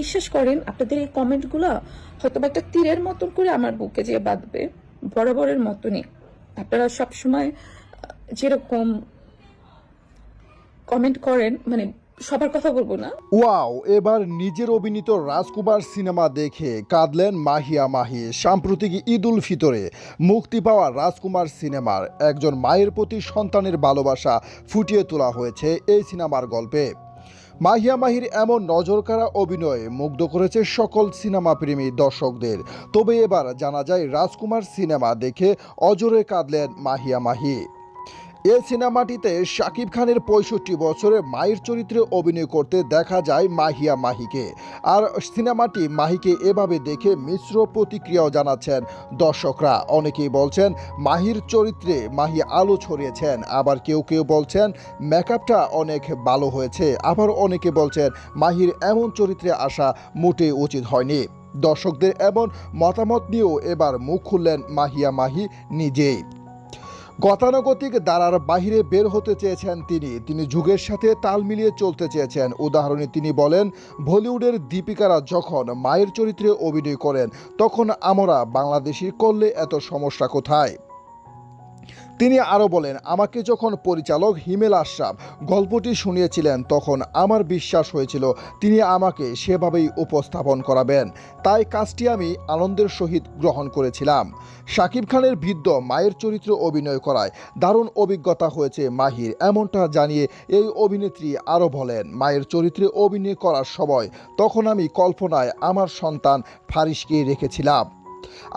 বিশ্বাস করেন, আপনাদের এই কমেন্টগুলো হয়তো বা একটা তীরের মতন করে আমার বুকে যে বাঁধবে, বরাবরের মতনই। আপনারা সবসময় যেরকম কমেন্ট করেন মানে সবার কথা বলব না। ওয়াও, এবার নিজের অভিনীত রাজকুমার সিনেমা দেখে কাঁদলেন মাহিয়া মাহি। সাম্প্রতিক ঈদ উল ফিতরে মুক্তি পাওয়া রাজকুমার সিনেমার একজন মায়ের প্রতি সন্তানের ভালোবাসা ফুটিয়ে তোলা হয়েছে এই সিনেমার গল্পে। মাহিয়া মাহির এমন নজরকাড়া অভিনয়ে মুগ্ধ করেছে সকল সিনেমা প্রেমী দর্শকদের। তবে এবার জানা যায়, রাজকুমার সিনেমা দেখে অজরে কাঁদলেন মাহিয়া মাহি। এ সিনেমাটিতে শাকিব খানের পঁয়ষট্টি বছরে মায়ের চরিত্রে অভিনয় করতে দেখা যায় মাহিয়া মাহিকে। আর সিনেমাটি মাহিকে এভাবে দেখে মিশ্র প্রতিক্রিয়াও জানাচ্ছেন দর্শকরা। অনেকেই বলছেন, মাহির চরিত্রে মাহি আলো ছড়িয়েছেন। আবার কেউ কেউ বলছেন, মেকআপটা অনেক ভালো হয়েছে। আবার অনেকে বলছেন, মাহির এমন চরিত্রে আসা মোটেই উচিত হয়নি। দর্শকদের এমন মতামত নিয়েও এবার মুখ খুললেন মাহিয়া মাহি নিজেই। গতানুগতিক দ্বারার বাহিরে বের হতে চেয়েছেন তিনি। তিনি যুগের সাথে তাল মিলিয়ে চলতে চেয়েছেন। উদাহরণে তিনি বলেন, বলিউডের দীপিকারা যখন মায়ের চরিত্রে অভিনয় করেন, তখন আমরা বাংলাদেশি করলে এত সমস্যা কোথায়? তিনি আরও বলেন, আমাকে যখন পরিচালক হিমেল আশরাফ গল্পটি শুনিয়েছিলেন, তখন আমার বিশ্বাস হয়েছিল তিনি আমাকে সেভাবেই উপস্থাপন করাবেন। তাই কাজটি আমি আনন্দের সহিত গ্রহণ করেছিলাম। শাকিব খানের বৃদ্ধ মায়ের চরিত্রে অভিনয় করায় দারুণ অভিজ্ঞতা হয়েছে মাহির। এমনটা জানিয়ে এই অভিনেত্রী আরও বলেন, মায়ের চরিত্রে অভিনয় করার সময় তখন আমি কল্পনায় আমার সন্তান ফারিসকে রেখেছিলাম।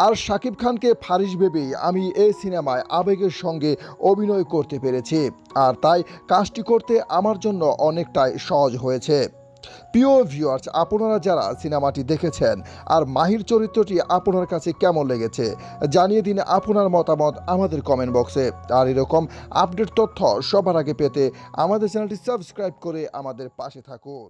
আর শাকিব খানকে ফারিস ভেবেই আমি এই সিনেমায় আবেগের সঙ্গে অভিনয় করতে পেরেছি। আর তাই কাজটি করতে আমার জন্য অনেকটাই সহজ হয়েছে। প্রিয় ভিউয়ার্স আপনারা যারা সিনেমাটি দেখেছেন আর মাহির চরিত্রটি আপনার কাছে কেমন লেগেছে, জানিয়ে দিন আপনার মতামত আমাদের কমেন্ট বক্সে আর এরকম আপডেট তথ্য সবার আগে পেতে আমাদের চ্যানেলটি সাবস্ক্রাইব করে আমাদের পাশে থাকুন।